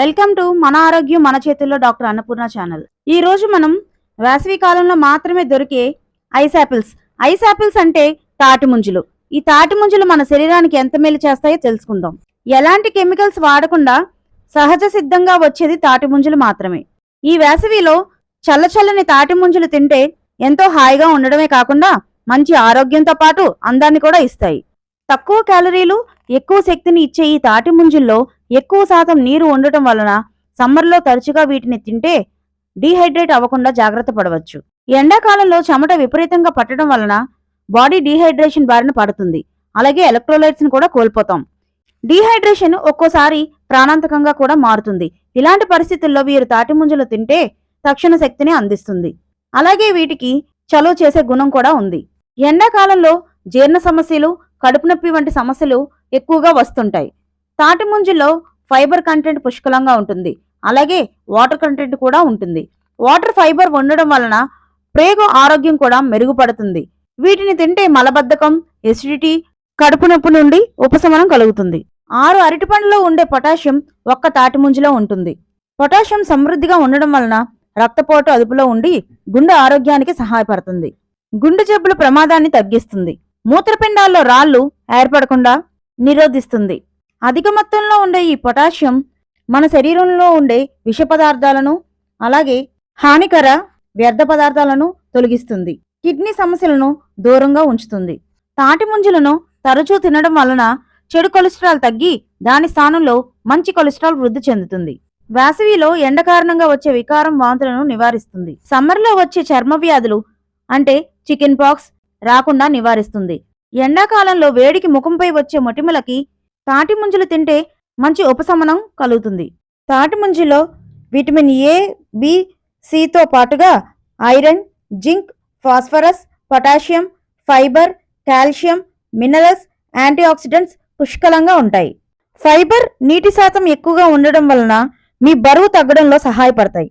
Welcome to మన ఆరోగ్యం మన చేతుల్లో డాక్టర్ అన్నపూర్ణ ఛానల్. ఈ రోజు మనం వేసవి కాలంలో మాత్రమే దొరికే ఐస్ యాపిల్స్ ఐస్ యాపిల్స్ అంటే తాటి ముంజులు. ఈ తాటి ముంజులు మన శరీరానికి ఎంత మేలు చేస్తాయో తెలుసుకుందాం. ఎలాంటి కెమికల్స్ వాడకుండా సహజ సిద్ధంగా వచ్చేది తాటి ముంజులు మాత్రమే. ఈ వేసవిలో చల్లచల్లని తాటి ముంజులు తింటే ఎంతో హాయిగా ఉండడమే కాకుండా మంచి ఆరోగ్యంతో పాటు అందాన్ని కూడా ఇస్తాయి. తక్కువ క్యాలరీలు ఎక్కువ శక్తిని ఇచ్చే ఈ తాటి ముంజుల్లో ఎక్కువ శాతం నీరు ఉండటం వలన సమ్మర్లో తరచుగా వీటిని తింటే డీహైడ్రేట్ అవ్వకుండా జాగ్రత్త పడవచ్చు. ఎండాకాలంలో చెమట విపరీతంగా పట్టడం వలన బాడీ డీహైడ్రేషన్ బారిన పడుతుంది. అలాగే ఎలక్ట్రోలైట్స్ని కూడా కోల్పోతాం. డీహైడ్రేషన్ ఒక్కోసారి ప్రాణాంతకంగా కూడా మారుతుంది. ఇలాంటి పరిస్థితుల్లో వీరు తాటి ముంజలు తింటే తక్షణ శక్తిని అందిస్తుంది. అలాగే వీటికి చలువ చేసే గుణం కూడా ఉంది. ఎండాకాలంలో జీర్ణ సమస్యలు కడుపు నొప్పి వంటి సమస్యలు ఎక్కువగా వస్తుంటాయి. తాటిముంజుల్లో ఫైబర్ కంటెంట్ పుష్కలంగా ఉంటుంది. అలాగే వాటర్ కంటెంట్ కూడా ఉంటుంది. వాటర్ ఫైబర్ ఉండడం వలన ప్రేగు ఆరోగ్యం కూడా మెరుగుపడుతుంది. వీటిని తింటే మలబద్ధకం ఎసిడిటీ కడుపు నొప్పి నుండి ఉపశమనం కలుగుతుంది. ఆరు అరటిపండులో ఉండే పొటాషియం ఒక్క తాటిముంజులో ఉంటుంది. పొటాషియం సమృద్ధిగా ఉండడం వలన రక్తపోటు అదుపులో ఉండి గుండె ఆరోగ్యానికి సహాయపడుతుంది. గుండె జబ్బుల ప్రమాదాన్ని తగ్గిస్తుంది. మూత్రపిండాల్లో రాళ్ళు ఏర్పడకుండా నిరోధిస్తుంది. అధిక మొత్తంలో ఉండే ఈ పొటాషియం మన శరీరంలో ఉండే విష పదార్థాలను అలాగే హానికర వ్యర్థ పదార్థాలను తొలగిస్తుంది. కిడ్నీ సమస్యలను దూరంగా ఉంచుతుంది. తాటి ముంజలను తరచూ తినడం వలన చెడు కొలెస్ట్రాల్ తగ్గి దాని స్థానంలో మంచి కొలెస్ట్రాల్ వృద్ధి చెందుతుంది. వేసవిలో ఎండ కారణంగా వచ్చే వికారం వాంతులను నివారిస్తుంది. సమ్మర్లో వచ్చే చర్మ వ్యాధులు అంటే చికెన్ పాక్స్ రాకుండా నివారిస్తుంది. ఎండాకాలంలో వేడికి ముఖంపై వచ్చే మొటిమలకి తాటి ముంజలు తింటే మంచి ఉపశమనం కలుగుతుంది. తాటి ముంజలో విటమిన్ ఏ బి సితో పాటుగా iron zinc phosphorus potassium fibre calcium minerals antioxidants పుష్కలంగా ఉంటాయి. ఫైబర్ నీటి శాతం ఎక్కువగా ఉండడం వలన మీ బరువు తగ్గడంలో సహాయపడతాయి.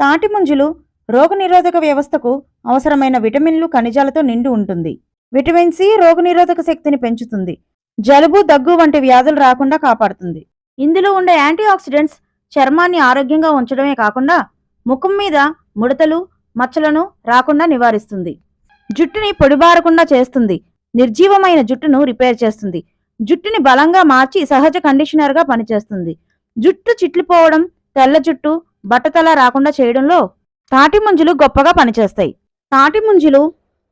తాటి ముంజులు రోగనిరోధక వ్యవస్థకు అవసరమైన విటమిన్లు ఖనిజాలతో నిండి ఉంటుంది. విటమిన్ సి రోగనిరోధక శక్తిని పెంచుతుంది. జలుబు దగ్గు వంటి వ్యాధులు రాకుండా కాపాడుతుంది. ఇందులో ఉండే యాంటీ ఆక్సిడెంట్స్ చర్మాన్ని ఆరోగ్యంగా ఉంచడమే కాకుండా ముఖం మీద ముడతలు మచ్చలను రాకుండా నివారిస్తుంది. జుట్టుని పొడిబారకుండా చేస్తుంది. నిర్జీవమైన జుట్టును రిపేర్ చేస్తుంది. జుట్టుని బలంగా మార్చి సహజ కండిషనర్గా పనిచేస్తుంది. జుట్టు చిట్లిపోవడం తెల్ల జుట్టు బట్టతల రాకుండా చేయడంలో తాటి ముంజులు గొప్పగా పనిచేస్తాయి. తాటి ముంజులు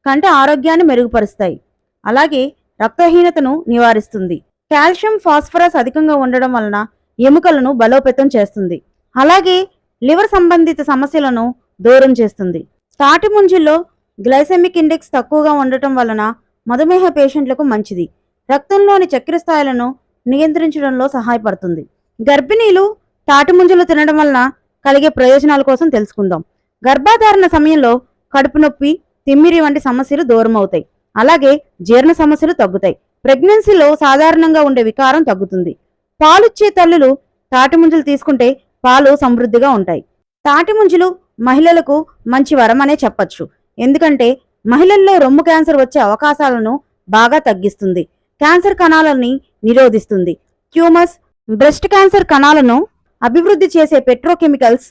కంటి ఆరోగ్యాన్ని మెరుగుపరుస్తాయి. అలాగే రక్తహీనతను నివారిస్తుంది. కాల్షియం ఫాస్ఫరస్ అధికంగా ఉండడం వలన ఎముకలను బలోపేతం చేస్తుంది. అలాగే లివర్ సంబంధిత సమస్యలను దూరం చేస్తుంది. తాటి ముంజుల్లో గ్లైసెమిక్ ఇండెక్స్ తక్కువగా ఉండటం వలన మధుమేహ పేషెంట్లకు మంచిది. రక్తంలోని చక్కెర స్థాయిలను నియంత్రించడంలో సహాయపడుతుంది. గర్భిణీలు తాటి ముంజలు తినడం వలన కలిగే ప్రయోజనాల కోసం తెలుసుకుందాం. గర్భాధారణ సమయంలో కడుపు నొప్పి తిమ్మిరి వంటి సమస్యలు దూరం అవుతాయి అలాగే జీర్ణ సమస్యలు తగ్గుతాయి. ప్రెగ్నెన్సీలో సాధారణంగా ఉండే వికారం తగ్గుతుంది. పాలిచ్చే తల్లులు తాటిముంజలు తీసుకుంటే పాలు సమృద్ధిగా ఉంటాయి. తాటిముంజులు మహిళలకు మంచి వరమనే చెప్పచ్చు. ఎందుకంటే మహిళల్లో రొమ్ము క్యాన్సర్ వచ్చే అవకాశాలను బాగా తగ్గిస్తుంది. క్యాన్సర్ కణాలని నిరోధిస్తుంది. ట్యూమర్స్ బ్రెస్ట్ క్యాన్సర్ కణాలను అభివృద్ధి చేసే పెట్రోకెమికల్స్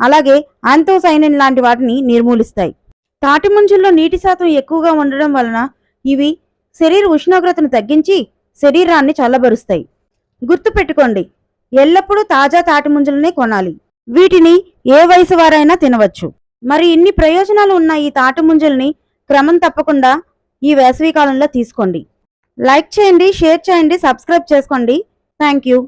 అలాగే ఆంతోసైనిన్ లాంటి వాటిని నిర్మూలిస్తాయి. తాటి ముంజుల్లో నీటి శాతం ఎక్కువగా ఉండడం వలన ఇవి శరీర ఉష్ణోగ్రతను తగ్గించి శరీరాన్ని చల్లబరుస్తాయి. గుర్తుపెట్టుకోండి ఎల్లప్పుడూ తాజా తాటి ముంజలనే కొనాలి. వీటిని ఏ వయసు వారైనా తినవచ్చు. మరి ఇన్ని ప్రయోజనాలు ఉన్న ఈ తాటి ముంజల్ని క్రమం తప్పకుండా ఈ వేసవి కాలంలో తీసుకోండి. లైక్ చేయండి షేర్ చేయండి సబ్స్క్రైబ్ చేసుకోండి. Thank you.